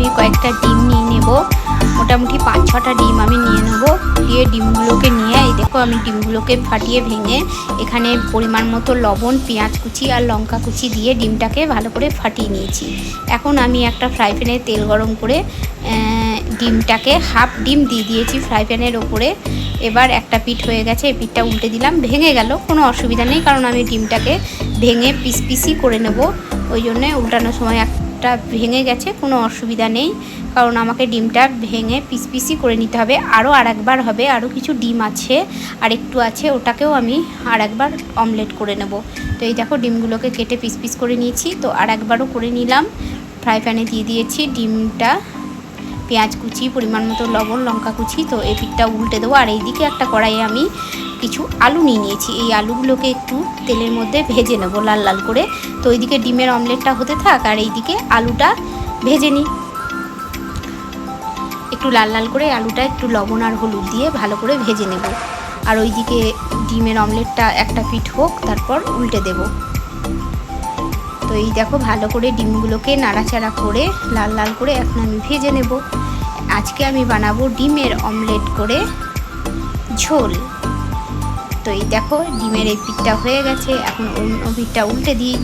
আমি কয়েকটা ডিম নিয়ে নেব। মোটামুটি পাঁচ ছটা ডিম আমি নিয়ে নেব। দিয়ে ডিমগুলোকে নিয়ে, এই দেখো আমি ডিমগুলোকে ফাটিয়ে ভেঙে এখানে পরিমাণ মতো লবণ, পেঁয়াজ কুচি আর লঙ্কা কুচি দিয়ে ডিমটাকে ভালো করে ফাটিয়ে নিয়েছি। এখন আমি একটা ফ্রাই প্যানে তেল গরম করে ডিমটাকে হাফ ডিম দিয়ে দিয়েছি ফ্রাই প্যানের ওপরে। এবার একটা পিঠ হয়ে গেছে, এই পিঠটা উল্টে দিলাম, ভেঙে গেল, কোনো অসুবিধা নেই কারণ আমি ডিমটাকে ভেঙে পিস পিসি করে নেব। ওই জন্যে উল্টানোর সময় একটা ভেঙে গেছে, কোনো অসুবিধা নেই। কারণ আমাকে ডিমটা ভেঙে পিস পিসই করে নিতে হবে। আরও আর একবার হবে আরও কিছু ডিম আছে, আর একটু আছে, ওটাকেও আমি আর একবার অমলেট করে নেব। তো এই দেখো, ডিমগুলোকে কেটে পিস পিস করে নিয়েছি। তো আর একবারও করে নিলাম। ফ্রাই প্যানে দিয়ে দিয়েছি ডিমটা। পেঁয়াজ কুচি, পরিমাণ মতো লবণ, লঙ্কা কুচি, তো এই পিঠটা উল্টে দেবো। আর এইদিকে একটা কড়াইয়ে আমি কিছু আলু নিয়ে নিয়েছি। এই আলুগুলোকে একটু তেলের মধ্যে ভেজে নেব লাল লাল করে। তো ওইদিকে ডিমের অমলেটটা হতে থাক আর এইদিকে আলুটা ভেজে নিই। একটু লাল লাল করে আলুটা একটু লবণ আর হলুদ দিয়ে ভালো করে ভেজে নেব। আর ওইদিকে ডিমের অমলেটটা একটা পিঠ হোক, তারপর উল্টে দেব। তো এই দেখো ভালো করে ডিমগুলোকে নাড়াচাড়া করে লাল লাল করে এখন আমি ভেজে নেব। আজকে আমি বানাবো ডিমের অমলেট করে ঝোল। তো এই দেখো, ডিমের এই পিঠটা হয়ে গেছে। এখন অন্য পিঠটা উল্টে দিই।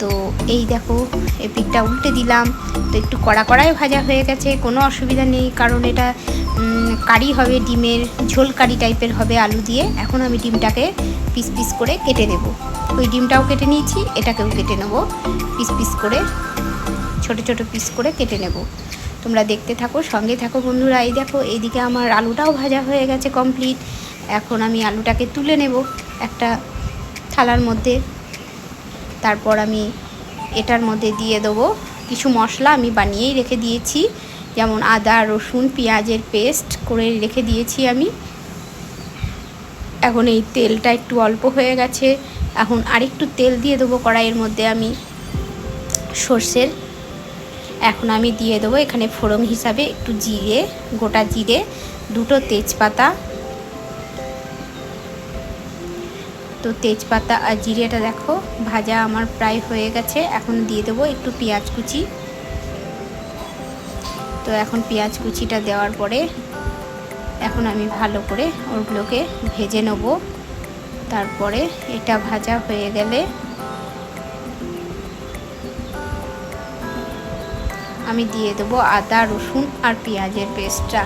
তো এই দেখো, এই পিঠটা উল্টে দিলাম। তো একটু কড়া কড়াই ভাজা হয়ে গেছে, কোনো অসুবিধা নেই, কারণ এটা কারি হবে, ডিমের ঝোল কারি টাইপের হবে আলু দিয়ে। এখন আমি ডিমটাকে পিস পিস করে কেটে নেব। ওই ডিমটাও কেটে নিয়েছি, এটাকেও কেটে নেব। পিস পিস করে, ছোট ছোট পিস করে কেটে নেব। তোমরা দেখতে থাকো, সঙ্গে থাকো বন্ধুরা। এই দেখো, এইদিকে আমার আলুটাও ভাজা হয়ে গেছে কমপ্লিট এখন আমি আলুটাকে তুলে নেব একটা থালার মধ্যে। তারপর আমি এটার মধ্যে দিয়ে দেবো কিছু মশলা আমি বানিয়েই রেখে দিয়েছি। যেমন আদা, রসুন, পেঁয়াজের পেস্ট করে রেখে দিয়েছি আমি। এখন এই তেলটা একটু অল্প হয়ে গেছে। এখন আরেকটু তেল দিয়ে দেবো কড়াইয়ের মধ্যে আমি সর্ষের। এখন আমি দিয়ে দেবো এখানে ফোড়ন হিসাবে একটু জিরে, গোটা জিরে, দুটো তেজপাতা তো তেজপাতা আর জিরেটা দেখো, ভাজা আমার প্রায় হয়ে গেছে। এখন দিয়ে দেবো একটু পেঁয়াজ কুচি। তো এখন পেঁয়াজ কুচিটা দেওয়ার পরে এখন আমি ভালো করে ওগুলোকে ভেজে নেব। তারপরে এটা ভাজা হয়ে গেলে আমি দিয়ে দেবো আদা, রসুন আর পেঁয়াজের পেস্টটা।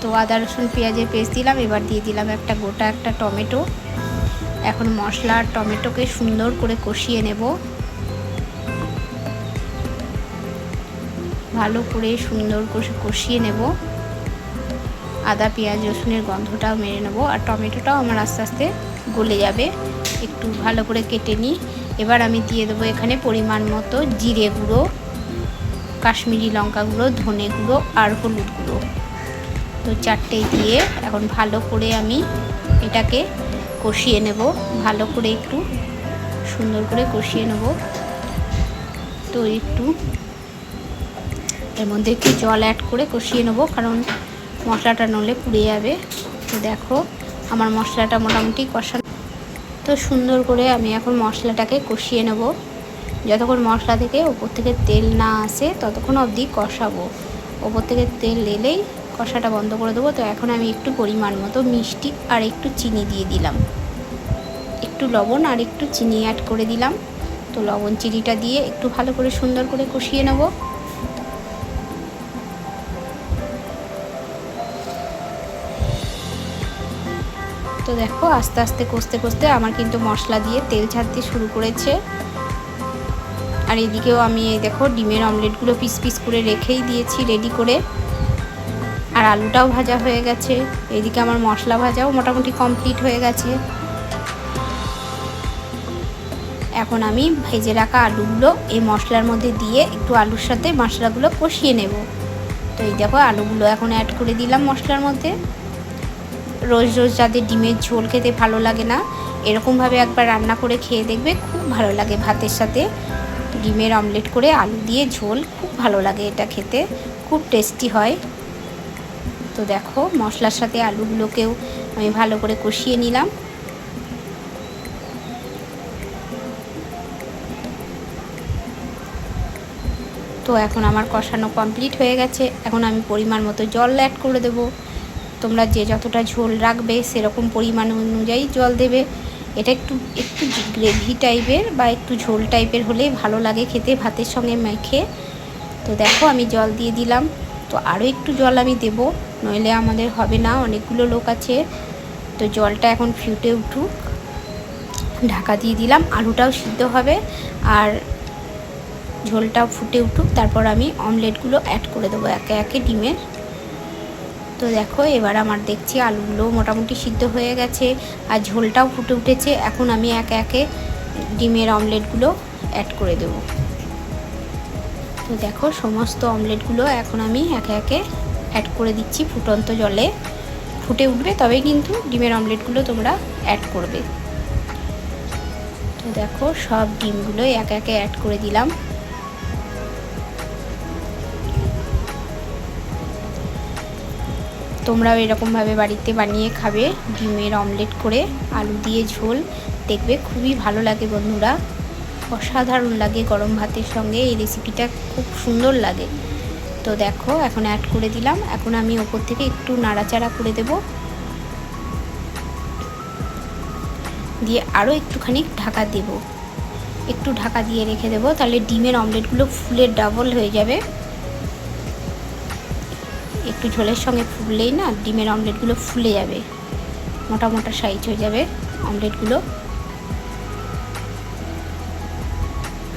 তো আদা, রসুন, পেঁয়াজের পেস্ট দিলাম, এবার দিয়ে দিলাম একটা গোটা একটা টমেটো। এখন মশলা আর টমেটোকে সুন্দর করে কষিয়ে নেব। ভালো করে সুন্দর করে কষিয়ে নেব। আদা, পেঁয়াজ, রসুনের গন্ধটাও মেরে নেব। আর টমেটোটাও আমার আস্তে আস্তে গলে যাবে। একটু ভালো করে কেটে নিই। এবার আমি দিয়ে দেবো এখানে পরিমাণ মতো জিরে গুঁড়ো, কাশ্মীরি লঙ্কা গুঁড়ো, ধনে গুঁড়ো আর হলুদ গুঁড়ো। তো চারটেই দিয়ে এখন ভালো করে আমি এটাকে কষিয়ে নেব। ভালো করে একটু সুন্দর করে কষিয়ে নেব। তো একটু এর মধ্যে একটু জল অ্যাড করে কষিয়ে নেব, কারণ মশলাটা নলে পুড়ে যাবে। তো দেখো, আমার মশলাটা মোটামুটি কষা তো সুন্দর করে আমি এখন মশলাটাকে কষিয়ে নেব। যতক্ষণ মশলা থেকে ওপর থেকে তেল না আসে, ততক্ষণ অবধি কষাবো। ওপর থেকে তেল এলেই কষাটা বন্ধ করে দেবো। তো এখন আমি একটু পরিমাণ মতো মিষ্টি আর একটু চিনি দিয়ে দিলাম। একটু লবণ আর একটু চিনি অ্যাড করে দিলাম। তো লবণ চিনিটা দিয়ে একটু ভালো করে সুন্দর করে কষিয়ে নেব। তো দেখো আস্তে আস্তে কষতে কষতে আমার কিন্তু মশলা দিয়ে তেল ছাড়তে শুরু করেছে। আর এদিকেও আমি দেখো ডিমের অমলেটগুলো পিস পিস করে রেখেই দিয়েছি রেডি করে। আর আলুটাও ভাজা হয়ে গেছে। এদিকে আমার মশলা ভাজাও মোটামুটি কমপ্লিট হয়ে গেছে। এখন আমি ভেজে রাখা আলুগুলো এই মশলার মধ্যে দিয়ে একটু আলুর সাথে মশলাগুলো কষিয়ে নেব। তো এই দেখো, আলুগুলো এখন অ্যাড করে দিলাম মশলার মধ্যে। রোজ রোজ যাদের ডিমের ঝোল খেতে ভালো লাগে না, এরকমভাবে একবার রান্না করে খেয়ে দেখবে খুব ভালো লাগে ভাতের সাথে। ডিমের অমলেট করে আলু দিয়ে ঝোল খুব ভালো লাগে এটা খেতে, খুব টেস্টি হয়। তো দেখো, মশলার সাথে আলুগুলোকেও আমি ভালো করে কষিয়ে নিলাম। তো এখন আমার কষানো কমপ্লিট হয়ে গেছে। এখন আমি পরিমাণ মতো জল অ্যাড করে দেবো। তোমরা যে যতটা ঝোল রাখবে, সেরকম পরিমাণ অনুযায়ী জল দেবে। এটা একটু একটু গ্রেভি টাইপের বা একটু ঝোল টাইপের হলেই ভালো লাগে খেতে, ভাতের সঙ্গে মেখে। তো দেখো, আমি জল দিয়ে দিলাম। তো আরও একটু জল আমি দেব, নইলে আমাদের হবে না, অনেকগুলো লোক আছে। তো জলটা এখন ফুটে উঠুক। ঢাকা দিয়ে দিলাম, আলুটাও সিদ্ধ হবে, আর ঝোলটাও ফুটে উঠুক, তারপর আমি অমলেটগুলো অ্যাড করে দেবো একে একে ডিমের। তো দেখো, এবার আমার দেখছি আলুগুলো মোটামুটি সিদ্ধ হয়ে গেছে, আর ঝোলটাও ফুটে উঠেছে, এখন আমি একে একে ডিমের অমলেটগুলো অ্যাড করে দেব। তো দেখো, সমস্ত অমলেটগুলো এখন আমি একে একে অ্যাড করে দিচ্ছি ফুটন্ত জলে। ফুটে উঠবে তবে কিন্তু ডিমের অমলেটগুলো তোমরা অ্যাড করবে। তো দেখো, সব ডিমগুলো একে একে অ্যাড করে দিলাম। তোমরাও এরকমভাবে বাড়িতে বানিয়ে খাবে ডিমের অমলেট করে, আলু দিয়ে ঝোল। দেখবে খুবই ভালো লাগে বন্ধুরা। অসাধারণ লাগে গরম ভাতের সঙ্গে। এই রেসিপিটা খুব সুন্দর লাগে। তো দেখো, এখন অ্যাড করে দিলাম। এখন আমি ওপর থেকে একটু নাড়াচাড়া করে দেব। দিয়ে আরও একটুখানি ঢাকা দেব। একটু ঢাকা দিয়ে রেখে দেবো। তাহলে ডিমের অমলেটগুলো ফুলের ডাবল হয়ে যাবে। একটু ঝোলের সঙ্গে ফুললেই না, ডিমের অমলেটগুলো ফুলে যাবে। মোটা মোটা সাইজ হয়ে যাবে অমলেটগুলো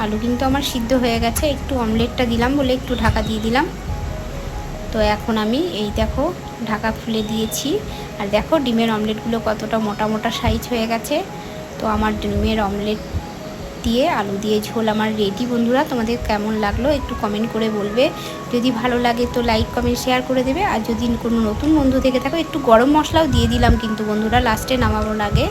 আলু কিন্তু আমার সিদ্ধ হয়ে গেছে। একটু অমলেটটা দিলাম বলে একটু ঢাকা দিয়ে দিলাম। তো এখন আমি এই দেখো ঢাকা খুলে দিয়েছি। আর দেখো ডিমের অমলেটগুলো কতটা মোটা মোটা সাইজ হয়ে গেছে। তো আমার ডিমের অমলেট দিয়ে আলু দিয়ে ঝোল আমার রেডি বন্ধুরা, তোমাদের কেমন লাগল একটু কমেন্ট করে বলবে। যদি ভালো লাগে তো লাইক কমেন্ট শেয়ার করে দেবে। আর যদি কোনো নতুন বন্ধু থেকে থাকো, একটু গরম মশলাও দিয়ে দিলাম কিন্তু বন্ধুরা লাস্টে নামানোর আগে।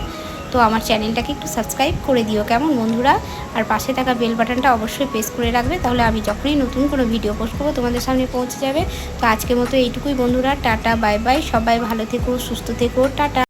তো আমার চ্যানেলটাকে একটু সাবস্ক্রাইব করে দিও কেমন বন্ধুরা? আর পাশে থাকা বেল বাটনটা অবশ্যই প্রেস করে রাখবে, তাহলে আমি যখনই নতুন কোনো ভিডিও পোস্ট করব তোমাদের সামনে পৌঁছে যাবে। তো আজকের মতো এইটুকুই বন্ধুরা, টাটা বাই বাই সবাই ভালো থেকো, সুস্থ থেকো, টাটা।